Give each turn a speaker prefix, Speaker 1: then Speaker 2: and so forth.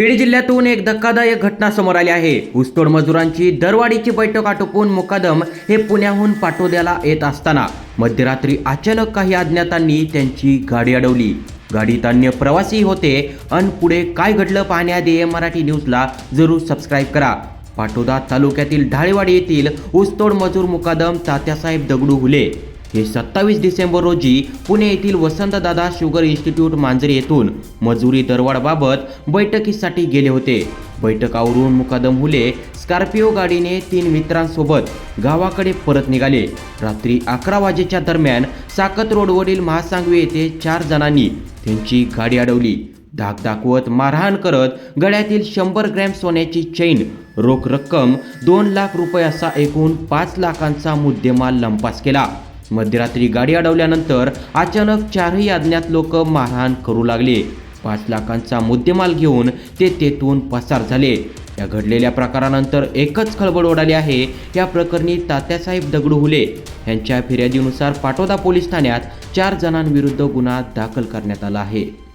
Speaker 1: बीड जिल्ह्यातून एक धक्कादायक घटना समोर आली आहे. ऊसतोड मजुरांची दरवाढीची बैठक आटोपून मुकादम हे पुण्याहून पाटोद्याला येत असताना मध्यरात्री अचानक काही अज्ञातांनी त्यांची गाडी अडवली. गाडीत अन्य प्रवासी होते अन पुढे काय घडलं पाहण्याआधी एम मराठी न्यूजला जरूर सबस्क्राईब करा. पाटोदा तालुक्यातील ढाळेवाडी येथील ऊसतोड मजूर मुकादम तात्यासाहेब दगडू हुले. हे सत्तावीस डिसेंबर रोजी पुणे येथील वसंतदादा शुगर इन्स्टिट्यूट मांजरी येथून मजुरी दरवाढबाबत बैठकीसाठी गेले होते. बैठकावरून मुकादम हुले स्कॉर्पिओ गाडीने तीन मित्रांसोबत गावाकडे परत निघाले. रात्री अकरा वाजेच्या दरम्यान साकत रोडवरील महासांगवी येथे चार जणांनी त्यांची गाडी अडवली. धाक दाखवत मारहाण करत गळ्यातील शंभर ग्रॅम सोन्याची चैन रोख रक्कम दोन लाख रुपये असा एकूण पाच लाखांचा मुद्देमाल लंपास केला. मध्यरात्री गाडी अडवल्यानंतर अचानक चारही अज्ञात लोक मारहाण करू लागले. पाच लाखांचा मुद्देमाल घेऊन ते तेथून पसार झाले. या घडलेल्या प्रकारानंतर एकच खळबळ उडाली आहे. या प्रकरणी तात्यासाहेब दगडू हुले यांच्या फिर्यादीनुसार पाटोदा पोलीस ठाण्यात चार जणांविरुद्ध गुन्हा दाखल करण्यात आला आहे.